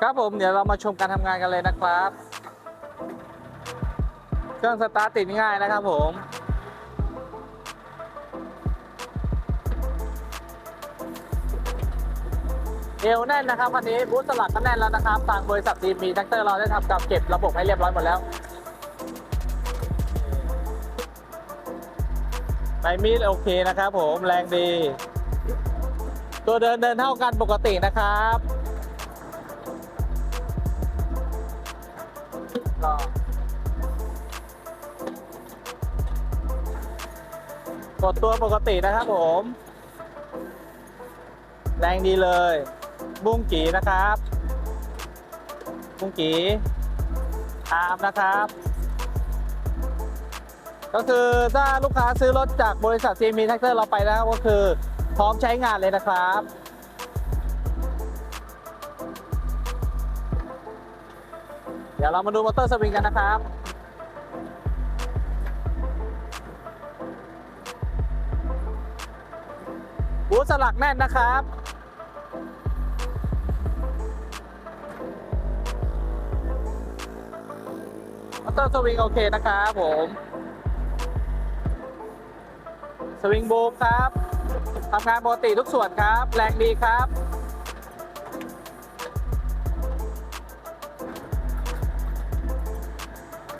ครับผมเดี๋ยวเรามาชมการทำงานกันเลยนะครับ เครื่องสตาร์ทติดง่ายนะครับผมเอวแน่นนะครับคันนี้บูธสลักก็แน่นแล้วนะครับทางบริษัทดีมีแท็กเตอร์เราได้ทำกับเก็บระบบให้เรียบร้อยหมดแล้วใบมีดโอเคนะครับผมแรงดี ตัวเดินเดินเท่ากันปกตินะครับ ก็กดตัวปกตินะครับผม แรงดีเลย บุ้งกีนะครับ บุ้งกีอาร์มนะครับ ก็คือถ้าลูกค้าซื้อรถจากบริษัท CME Tractor เราไปแล้วก็คือพร้อมใช้งานเลยนะครับ เดี๋ยวเรามาดูมอเตอร์สวิงกันนะครับ บูสลักแน่นนะครับ มอเตอร์สวิงโอเคนะครับผม สวิงบูมครับทำงานปกติทุกส่วนครับ แรงดีครับ